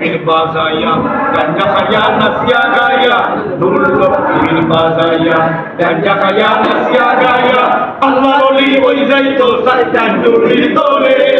bin bazaya, ganja kaya nasya gaya. Dullo bin bazaya, ganja kaya nasya gaya. Allah oli ওই যাইতো সাইতান দুলির তোলে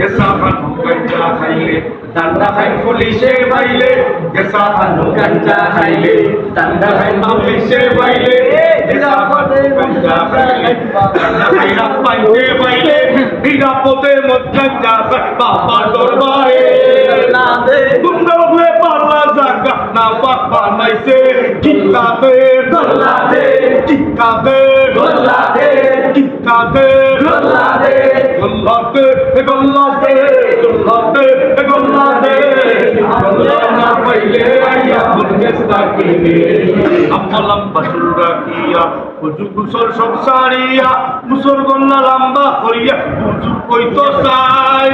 জেসা খানু গঞ্জা খাইলে ডান্ডা খাই পুলিশে বাইলে জেসা খানু গঞ্জা খাইলে ডান্ডা খাই পুলিশে বাইলে জেসা খানু গঞ্জা খাইলে ডান্ডা খাই পাইতে বাইলে নিরাপদে মধ্যঞ্জা খাই বাবা দরবারে তোমরা হয়ে পারলা জাগা না বাবা নাইছে কিকাতে গল্লাদে কিকাতে গল্লাদে কিকাতে গল্লাদে গল্লাতে গল্লাতে গল্লাতে গল্লাতে গল্লানা পাইলে আইয়া মুরগেস্তা কিনে লম্বা লম্বা চুল রাখিয়া উজু কুসল সব সারিয়া মুসর গল্লা লম্বা করিয়া উজু কইতো সাই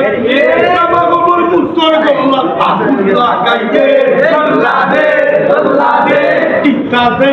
বাবা গোবর মুসর গল্লা আগুন লাগাইতে গল্লাদে গল্লাদে কিকাতে